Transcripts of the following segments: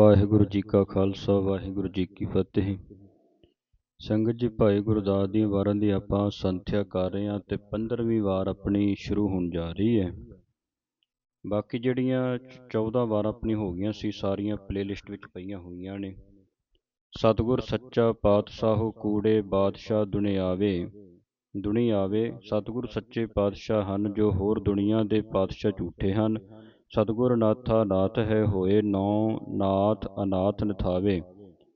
ਵਾਹਿਗੁਰੂ ਜੀ ਕਾ ਖਾਲਸਾ, ਵਾਹਿਗੁਰੂ ਜੀ ਕੀ ਫਤਿਹ। ਸੰਗਤ ਜੀ, ਭਾਈ ਗੁਰਦਾਸ ਦੀਆਂ ਵਾਰਾਂ ਦੀ ਆਪਾਂ ਸੰਥਿਆ ਕਰ ਰਹੇ ਹਾਂ ਤੇ 15ਵੀਂ ਵਾਰ ਆਪਣੀ ਸ਼ੁਰੂ ਹੋਣ ਜਾ ਰਹੀ ਹੈ। ਬਾਕੀ ਜਿਹੜੀਆਂ 14 ਵਾਰ ਆਪਣੀ ਹੋ ਗਈਆਂ ਸੀ, ਸਾਰੀਆਂ ਪਲੇਲਿਸਟ ਵਿੱਚ ਪਈਆਂ ਹੋਈਆਂ ਨੇ। ਸਤਿਗੁਰ ਸੱਚਾ ਪਾਤਸ਼ਾਹ ਕੂੜੇ ਬਾਦਸ਼ਾਹ ਦੁਨਿਆਵੇ ਦੁਨੀਆਵੇ ਸਤਿਗੁਰ ਸੱਚੇ ਪਾਤਸ਼ਾਹ ਹਨ ਜੋ ਹੋਰ ਦੁਨੀਆ ਦੇ ਪਾਤਸ਼ਾਹ ਝੂਠੇ ਹਨ। ਸਤਿਗੁਰ ਨਾਥਾ ਨਾਥ ਹੈ ਹੋਏ ਨੌ ਨਾਥ ਅਨਾਥ ਨਿਥਾਵੇ।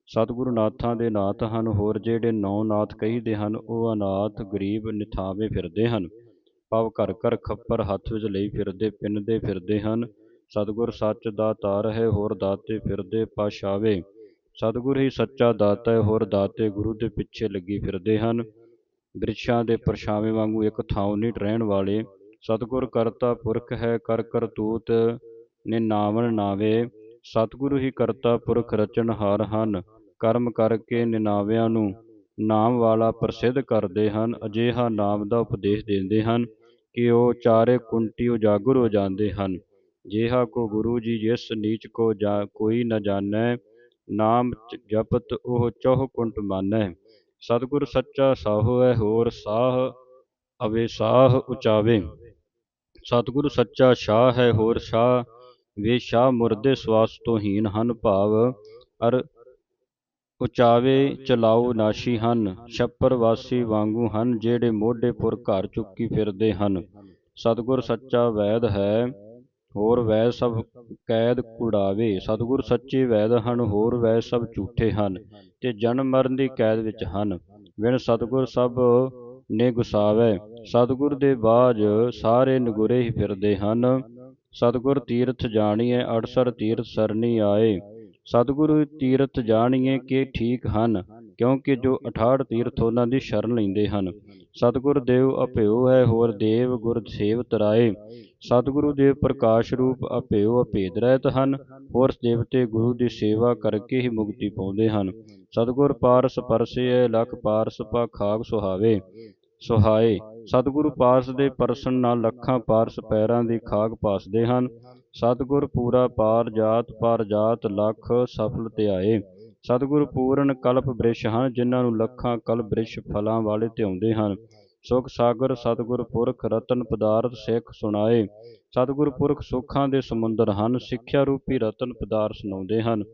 ਸਤਿਗੁਰੂ ਨਾਥਾਂ ਦੇ ਨਾਥ ਹਨ ਹੋਰ, ਜਿਹੜੇ ਨੌ ਨਾਥ ਕਹੀਦੇ ਹਨ, ਉਹ ਅਨਾਥ, ਗਰੀਬ ਨਿਥਾਵੇ ਫਿਰਦੇ ਹਨ। ਪਵ ਘਰ ਘਰ ਖੱਪਰ ਹੱਥ ਵਿੱਚ ਲਈ ਫਿਰਦੇ, ਪਿੰਨਦੇ ਫਿਰਦੇ ਹਨ। ਸਤਿਗੁਰ ਸੱਚ ਦਾ ਤਾਰ ਹੈ ਹੋਰ ਦਾਤੇ ਫਿਰਦੇ ਪਾਸ਼ਾਵੇ ਸਤਿਗੁਰ ਹੀ ਸੱਚਾ ਦਾਤਾ ਹੈ ਹੋਰ ਦਾਤੇ ਗੁਰੂ ਦੇ ਪਿੱਛੇ ਲੱਗੀ ਫਿਰਦੇ ਹਨ। ਬ੍ਰਿਛਾਂ ਦੇ ਪਰਛਾਵੇਂ ਵਾਂਗੂ ਇੱਕ ਥਾਂ ਨਹੀਂ ਰਹਿਣ ਵਾਲੇ। ਸਤਿਗੁਰ ਕਰਤਾ ਪੁਰਖ ਹੈ ਕਰ ਕਰਤੂਤ ਨਿਨਾਵਣ ਨਾਵੇ। ਸਤਿਗੁਰੂ ਹੀ ਕਰਤਾ ਪੁਰਖ ਰਚਨਹਾਰ ਹਨ, ਕਰਮ ਕਰਕੇ ਨਿਨਾਵਿਆਂ ਨੂੰ ਨਾਮ ਵਾਲਾ ਪ੍ਰਸਿੱਧ ਕਰਦੇ ਹਨ, ਅਜਿਹਾ ਨਾਮ ਦਾ ਉਪਦੇਸ਼ ਦਿੰਦੇ ਹਨ ਕਿ ਉਹ ਚਾਰੇ ਕੁੰਟੀ ਉਜਾਗਰ ਹੋ ਜਾਂਦੇ ਹਨ। ਜਿਹਾ ਕੋ ਗੁਰੂ ਜੀ ਜਿਸ ਨੀਚ ਕੋ ਜਾ ਕੋਈ ਨ ਜਾਣੈ, ਨਾਮ ਜਪਤ ਉਹ ਚਹੁ ਕੁੰਟ ਮਾਨੈ। ਸਤਿਗੁਰ ਸੱਚਾ ਸਾਹੋ ਹੈ ਹੋਰ ਸਾਹ ਅਵੇ ਸਾਹ ਉਚਾਵੇ। ਸਤਿਗੁਰ ਸੱਚਾ ਸ਼ਾਹ ਹੈ ਹੋਰ ਸ਼ਾਹ, ਵੇ ਸ਼ਾਹ ਮੁਰਦੇ ਸਵਾਸ ਤੋਂ ਹੀਨ ਹਨ ਭਾਵ, ਅਰ ਉਚਾਵੇ ਚਲਾਉ ਨਾਸ਼ੀ ਹਨ, ਛੱਪਰ ਵਾਸੀ ਵਾਂਗੂ ਹਨ, ਜਿਹੜੇ ਮੋਢੇ ਪੁਰ ਘਰ ਚੁੱਕੀ ਫਿਰਦੇ ਹਨ। ਸਤਿਗੁਰ ਸੱਚਾ ਵੈਦ ਹੈ, ਹੋਰ ਵੈ ਸਭ ਕੈਦ ਕੁੜਾਵੇ। ਸਤਿਗੁਰ ਸੱਚੇ ਵੈਦ ਹਨ, ਹੋਰ ਵੈਦ ਸਭ ਝੂਠੇ ਹਨ, ਤੇ ਜਨਮ ਮਰਨ ਦੀ ਕੈਦ ਵਿੱਚ ਹਨ। ਵਿਣ ਸਤਿਗੁਰ ਸਭ ਨੇ ਗੁਸਾਵੇ। ਸਤਿਗੁਰ ਦੇ ਬਾਜ ਸਾਰੇ ਨਗੁਰੇ ਹੀ ਫਿਰਦੇ ਹਨ। ਸਤਿਗੁਰ ਤੀਰਥ ਜਾਣੀਏ ਅੜਸਰ ਤੀਰਥ ਸਰਨੀ ਆਏ। ਸਤਿਗੁਰੂ ਤੀਰਥ ਜਾਣੀਏ ਕਿ ਠੀਕ ਹਨ, ਕਿਉਂਕਿ ਜੋ 68 ਤੀਰਥ ਉਹਨਾਂ ਦੀ ਸ਼ਰਨ ਲੈਂਦੇ ਹਨ। ਸਤਿਗੁਰ ਦੇਵ ਅਭਿਓ ਹੈ, ਹੋਰ ਦੇਵ ਗੁਰ ਸੇਵ ਤਰਾਏ ਸਤਿਗੁਰੂ ਦੇ ਪ੍ਰਕਾਸ਼ ਰੂਪ ਅਭਿਓ ਅਭੇਦ ਰਹਿਤ ਹਨ, ਹੋਰ ਦੇਵਤੇ ਗੁਰੂ ਦੀ ਸੇਵਾ ਕਰਕੇ ਹੀ ਮੁਕਤੀ ਪਾਉਂਦੇ ਹਨ। ਸਤਿਗੁਰ ਪਾਰਸ ਪਰਸੇ ਲਖ ਪਾਰਸ ਪਾ ਖਾਗ ਸੁਹਾਵੇ। ਸੁਹਾਏ ਸਤਿਗੁਰੂ ਪਾਰਸ ਦੇ ਪਰਸਨ ਨਾਲ ਲੱਖਾਂ ਪਾਰਸ ਪੈਰਾਂ ਦੀ ਖਾਗ ਪਾਸਦੇ ਹਨ। ਸਤਿਗੁਰ ਪੂਰਾ ਪਾਰ ਜਾਤ, ਪਰ ਜਾਤ ਲੱਖ ਸਫਲ ਧਿਆਏ। ਸਤਿਗੁਰ ਪੂਰਨ ਕਲਪ ਬ੍ਰਿਸ਼ ਹਨ, ਜਿਨ੍ਹਾਂ ਨੂੰ ਲੱਖਾਂ ਕਲਪ ਬ੍ਰਿਸ਼ ਫਲਾਂ ਵਾਲੇ ਧਿਆਉਂਦੇ ਹਨ। ਸੁਖ ਸਾਗਰ, ਸਤਿਗੁਰ ਪੁਰਖ ਰਤਨ ਪਦਾਰਥ ਸਿੱਖ ਸੁਣਾਏ। ਸਤਿਗੁਰ ਪੁਰਖ ਸੁੱਖਾਂ ਦੇ ਸਮੁੰਦਰ ਹਨ, ਸਿੱਖਿਆ ਰੂਪੀ ਰਤਨ ਪਦਾਰਥ ਸੁਣਾਉਂਦੇ ਹਨ।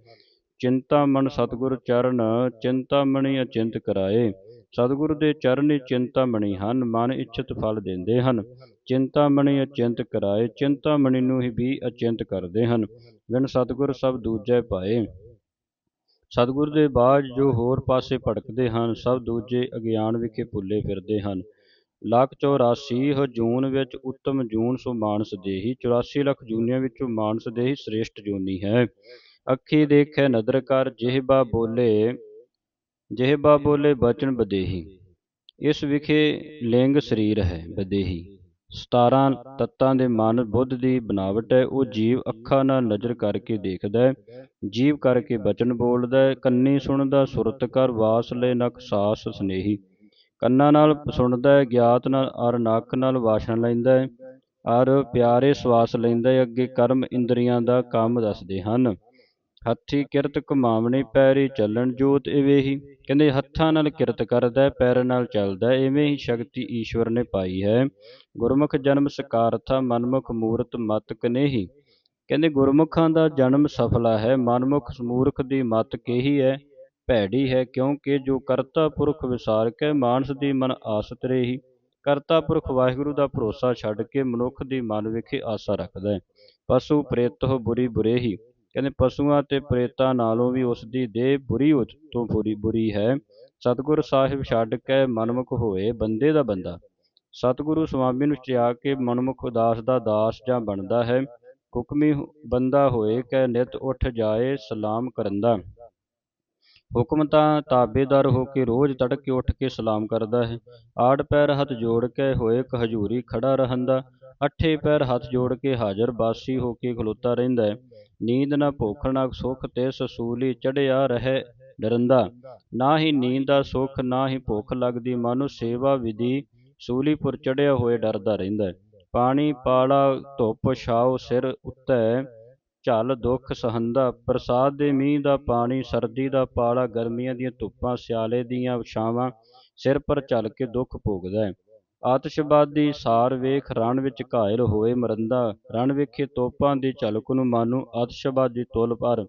ਚਿੰਤਾ ਮਨ ਸਤਿਗੁਰ ਚਰਨ, ਚਿੰਤਾ ਮਣੀ ਅਚਿੰਤ ਕਰਾਏ। ਸਤਿਗੁਰ ਦੇ ਚਰਨ ਹੀ ਚਿੰਤਾਮਣੀ ਹਨ, ਮਨ ਇੱਛਤ ਫਲ ਦਿੰਦੇ ਹਨ। ਚਿੰਤਾਮਣੀ ਅਚਿੰਤ ਕਰਾਏ ਚਿੰਤਾਮਣੀ ਨੂੰ ਹੀ ਵੀ ਅਚਿੰਤ ਕਰਦੇ ਹਨ। ਬਿਨ ਸਤਿਗੁਰ ਸਭ ਦੂਜੇ ਪਾਏ। ਸਤਿਗੁਰ ਦੇ ਬਾਝ ਜੋ ਹੋਰ ਪਾਸੇ ਭਟਕਦੇ ਹਨ, ਸਭ ਦੂਜੇ ਅਗਿਆਨ ਵਿਖੇ ਭੁੱਲੇ ਫਿਰਦੇ ਹਨ। ਲੱਖ 84 ਜੂਨ ਵਿੱਚ ਉੱਤਮ ਜੂਨ ਸੋ ਮਾਨਸ ਦੇਹੀ 84 ਲੱਖ ਜੂਨੀਆਂ ਵਿੱਚੋਂ ਮਾਨਸ ਦੇਹੀ ਸ੍ਰੇਸ਼ਟ ਜੂਨੀ ਹੈ। ਅੱਖੀ ਦੇਖੈ ਨਦਰ ਕਰ ਜਿਹਬਾ ਬੋਲੇ ਜਿਹਬਾ ਬੋਲੇ ਬਚਨ ਬਦੇਹੀ। ਇਸ ਵਿਖੇ ਲਿੰਗ ਸਰੀਰ ਹੈ ਬਦੇਹੀ। 17 ਤੱਤਾਂ ਦੇ ਮਨ ਬੁੱਧ ਦੀ ਬਣਾਵਟ ਹੈ, ਉਹ ਜੀਵ ਅੱਖਾਂ ਨਾਲ ਨਜ਼ਰ ਕਰਕੇ ਦੇਖਦਾ ਹੈ, ਜੀਵ ਕਰਕੇ ਬਚਨ ਬੋਲਦਾ ਹੈ, ਕੰਨੀ ਸੁਣਦਾ, ਸੁਰਤ ਕਰ ਵਾਸ ਲੈ ਨਖ ਸਾਸ ਸਨੇਹੀ। ਕੰਨਾਂ ਨਾਲ ਸੁਣਦਾ ਹੈ, ਗਿਆਤ ਨਾਲ ਅਰ ਨੱਕ ਨਾਲ ਵਾਸ਼ਣ ਲੈਂਦਾ ਹੈ, ਅਰ ਪਿਆਰੇ ਸਵਾਸ ਲੈਂਦਾ ਹੈ, ਅੱਗੇ ਕਰਮ ਇੰਦਰੀਆਂ ਦਾ ਕੰਮ ਦੱਸਦੇ ਹਨ। ਹੱਥੀ ਕਿਰਤ ਕਮਾਵਣੀ ਪੈਰੀ ਚੱਲਣ ਜੋਤ ਇਵੇਂ ਹੀ ਕਹਿੰਦੇ ਹੱਥਾਂ ਨਾਲ ਕਿਰਤ ਕਰਦਾ, ਪੈਰਾਂ ਨਾਲ ਚੱਲਦਾ, ਇਵੇਂ ਹੀ ਸ਼ਕਤੀ ਈਸ਼ਵਰ ਨੇ ਪਾਈ ਹੈ। ਗੁਰਮੁਖ ਜਨਮ ਸਕਾਰਥਾ, ਮਨਮੁਖ ਮੂਰਤ ਮਤ ਕਨੇਹੀ ਕਹਿੰਦੇ ਗੁਰਮੁਖਾਂ ਦਾ ਜਨਮ ਸਫਲਾ ਹੈ, ਮਨਮੁਖ ਸਮੂਰਖ ਦੀ ਮਤ ਕੇਹੀ ਹੈ, ਭੈੜੀ ਹੈ, ਕਿਉਂਕਿ ਜੋ ਕਰਤਾ ਪੁਰਖ ਵਿਸਾਰ ਕੇ, ਮਾਨਸ ਦੀ ਮਨ ਆਸਤ ਰਹੀ। ਕਰਤਾ ਪੁਰਖ ਵਾਹਿਗੁਰੂ ਦਾ ਭਰੋਸਾ ਛੱਡ ਕੇ ਮਨੁੱਖ ਦੀ ਮਨ ਵਿਖੇ ਆਸਾ ਰੱਖਦਾ ਹੈ। ਪਸ਼ੂ ਪ੍ਰੇਤੋ ਬੁਰੀ ਬੁਰੇ ਹੀ ਕਹਿੰਦੇ ਪਸ਼ੂਆਂ ਤੇ ਪ੍ਰੇਤਾਂ ਨਾਲੋਂ ਵੀ ਉਸ ਦੀ ਦੇਹ ਬੁਰੀ ਤੋਂ ਬੁਰੀ ਬੁਰੀ ਹੈ। ਸਤਿਗੁਰ ਸਾਹਿਬ ਛੱਡ ਕੇ ਮਨਮੁਖ ਹੋਏ ਬੰਦੇ ਦਾ ਬੰਦਾ। ਸਤਿਗੁਰੂ ਸੁਆਮੀ ਨੂੰ ਚਿਆ ਕੇ ਮਨਮੁਖ ਉਦਾਸ ਦਾ ਦਾਸ ਜਾਂ ਬਣਦਾ ਹੈ। ਹੁਕਮੀ ਬੰਦਾ ਹੋਏ ਕਿ ਨਿਤ ਉੱਠ ਜਾਏ ਸਲਾਮ ਕਰੰਦਾ ਹੁਕਮ ਤਾਂ ਤਾਬੇਦਾਰ ਹੋ ਕੇ ਰੋਜ਼ ਤੜਕੇ ਉੱਠ ਕੇ ਸਲਾਮ ਕਰਦਾ ਹੈ। ਆੜ ਪੈਰ ਹੱਥ ਜੋੜ ਕੇ ਹੋਏ ਕ ਹਜੂਰੀ ਖੜਾ ਰਹੰਦਾ। ਅੱਠੇ ਪੈਰ ਹੱਥ ਜੋੜ ਕੇ ਹਾਜ਼ਰ ਬਾਸੀ ਹੋ ਕੇ ਖਲੋਤਾ ਰਹਿੰਦਾ ਹੈ। ਨੀਂਦ ਨਾ ਭੁੱਖ, ਨਾ ਸੁਖ ਤੇ ਸਸੂਲੀ ਚੜਿਆ ਰਹੇ ਡਰੰਦਾ। ਨਾ ਹੀ ਨੀਂਦ ਦਾ ਸੁਖ, ਨਾ ਹੀ ਭੁੱਖ ਲੱਗਦੀ, ਮਨੁ ਸੇਵਾ ਵਿਧੀ ਸੂਲੀਪੁਰ ਚੜਿਆ ਹੋਏ ਡਰਦਾ ਰਹਿੰਦਾ ਪਾਣੀ, ਪਾਲਾ, ਧੁੱਪ, ਛਾਓ ਸਿਰ ਉੱਤੇ ਝੱਲ ਦੁੱਖ ਸਹੰਦਾ ਬਰਸਾਤ ਦੇ ਮੀਂਹ ਦਾ ਪਾਣੀ, ਸਰਦੀ ਦਾ ਪਾਲਾ, ਗਰਮੀਆਂ ਦੀਆਂ ਧੁੱਪਾਂ, ਸਿਆਲੇ ਦੀਆਂ ਛਾਵਾਂ, ਸਿਰ ਪਰ ਝੱਲ ਕੇ ਦੁੱਖ ਭੋਗਦਾ ਹੈ। ਆਤਿਸ਼ਬਾਦੀ ਸਾਰ ਵੇਖ ਰਣ ਵਿੱਚ ਘਾਇਲ ਹੋਏ ਮਰੰਦਾ, ਰਣ ਵੇਖੇ ਤੋਪਾਂ ਦੀ ਝਲਕ ਨੂੰ ਮਾਨੂ ਆਤਿਸ਼ਬਾਦੀ ਤੁਲ ਪਰ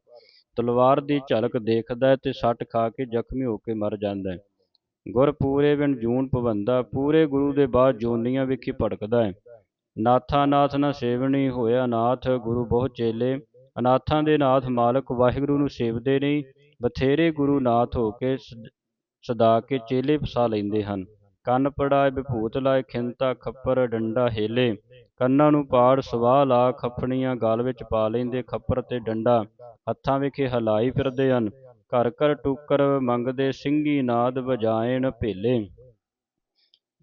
ਤਲਵਾਰ ਦੀ ਝਲਕ ਦੇਖਦਾ ਹੈ ਤੇ ਸੱਟ ਖਾ ਕੇ ਜ਼ਖਮੀ ਹੋ ਕੇ ਮਰ ਜਾਂਦਾ ਹੈ। ਗੁਰ ਪੂਰੇ ਬਿਨ ਜੂਨ ਪਵੰਦਾ ਪੂਰੇ ਗੁਰੂ ਦੇ ਬਾਅਦ ਜੋਨੀਆਂ ਵੇਖੀ ਭੜਕਦਾ ਹੈ। ਨਾਥਾ ਨਾਥ ਨਾ ਸੇਵਣੀ ਹੋਇਆ ਨਾਥ ਗੁਰੂ ਬਹੁ ਚੇਲੇ। ਅਨਾਥਾਂ ਦੇ ਨਾਥ ਮਾਲਕ ਵਾਹਿਗੁਰੂ ਨੂੰ ਸੇਵਦੇ ਨਹੀਂ। ਬਥੇਰੇ ਗੁਰੂ ਨਾਥ ਹੋ ਕੇ ਸ- ਸਦਾ ਕੇ ਚੇਲੇ ਫਸਾ ਲੈਂਦੇ ਹਨ। ਕੰਨ ਪੜਾਏ ਵਿਭੂਤ ਲਾਏ ਖਿੰਤਾ ਖੱਪਰ ਡੰਡਾ ਹੇਲੇ। ਕੰਨਾਂ ਨੂੰ ਪਾੜ ਸਵਾਹ ਲਾ ਖੱਫਣੀਆਂ ਗਾਲ ਵਿੱਚ ਪਾ ਲੈਂਦੇ, ਖੱਪਰ ਤੇ ਡੰਡਾ। ਹੱਥਾਂ ਵਿਖੇ ਹਲਾਈ ਫਿਰਦੇ ਹਨ। ਘਰ ਘਰ ਟੂਕਰ ਮੰਗਦੇ, ਸਿੰਘੀ ਨਾਦ ਵਜਾਇਣ ਭੇਲੇ।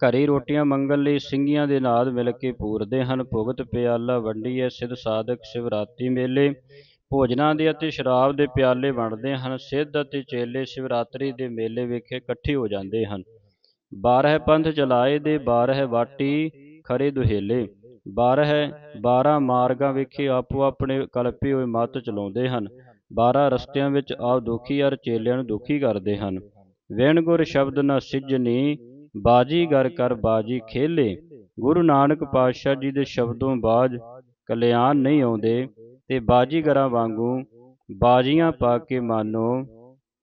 ਘਰੇ ਰੋਟੀਆਂ ਮੰਗਣ ਲਈ ਸਿੰਘੀਆਂ ਦੇ ਨਾਲ ਮਿਲ ਕੇ ਪੂਰਦੇ ਹਨ। ਭੁਗਤ ਪਿਆਲਾ ਵੰਡੀਏ ਸਿੱਧ ਸਾਧਕ ਸ਼ਿਵਰਾਤਰੀ ਮੇਲੇ। ਭੋਜਨਾਂ ਦੇ ਅਤੇ ਸ਼ਰਾਬ ਦੇ ਪਿਆਲੇ ਵੰਡਦੇ ਹਨ। ਸਿੱਧ ਅਤੇ ਚੇਲੇ ਸ਼ਿਵਰਾਤਰੀ ਦੇ ਮੇਲੇ ਵਿਖੇ ਇਕੱਠੇ ਹੋ ਜਾਂਦੇ ਹਨ। ਬਾਰਹ ਪੰਥ ਚਲਾਏ ਦੇ ਬਾਰਹ ਵਾਟੀ ਖਰੇ ਦੁਹੇਲੇ। ਬਾਰਹ ਬਾਰਾਂ ਮਾਰਗਾਂ ਵਿਖੇ ਆਪੋ ਆਪਣੇ ਕਲਪੇ ਹੋਏ ਮਤ ਚਲਾਉਂਦੇ ਹਨ। ਬਾਰਾਂ ਰਸਤਿਆਂ ਵਿੱਚ ਆਪ ਦੁਖੀ ਅਰ ਚੇਲਿਆਂ ਨੂੰ ਦੁਖੀ ਕਰਦੇ ਹਨ। ਵਿਣ ਗੁਰ ਸ਼ਬਦ ਨ ਸਿਜਨੀ ਬਾਜੀਗਰ ਕਰ ਬਾਜੀ ਖੇਲੇ। ਗੁਰੂ ਨਾਨਕ ਪਾਤਸ਼ਾਹ ਜੀ ਦੇ ਸ਼ਬਦੋਂ ਬਾਜ ਕਲਿਆਣ ਨਹੀਂ ਆਉਂਦੇ ਤੇ ਬਾਜੀਗਰਾਂ ਵਾਂਗੂ ਬਾਜੀਆਂ ਪਾ ਕੇ ਮਾਨੋ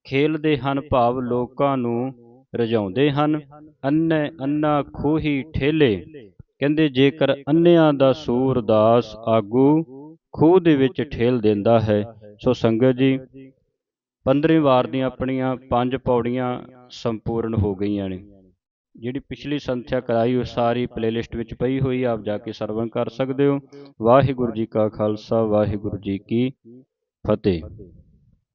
ਖੇਲਦੇ ਹਨ ਭਾਵ ਲੋਕਾਂ ਨੂੰ ਰਜਾਉਂਦੇ ਹਨ। ਅੰਨੇ ਅੰਨਾ ਖੋਹੀ ਠੇਲੇ। ਕਹਿੰਦੇ ਜੇਕਰ ਅੰਨਿਆਂ ਦਾ ਸੂਰਦਾਸ ਆਗੂ ਖੂਹ ਦੇ ਵਿੱਚ ਠੇਲ ਦਿੰਦਾ ਹੈ, ਸੋ ਸੰਗਤ ਜੀ 15ਵੀਂ ਵਾਰ ਦੀਆਂ ਆਪਣੀਆਂ ਪੰਜ ਪੌੜੀਆਂ ਸੰਪੂਰਨ ਹੋ ਗਈਆਂ ਨੇ। ਜਿਹੜੀ ਪਿਛਲੀ ਸੰਥਿਆ ਕਰਾਈ ਉਹ ਸਾਰੀ ਪਲੇਲਿਸਟ ਵਿੱਚ ਪਈ ਹੋਈ, ਆਪ ਜਾ ਕੇ ਸਰਵਣ ਕਰ ਸਕਦੇ ਹੋ। ਵਾਹਿਗੁਰੂ ਜੀ ਕਾ ਖਾਲਸਾ, ਵਾਹਿਗੁਰੂ ਜੀ ਕੀ ਫਤਿਹ।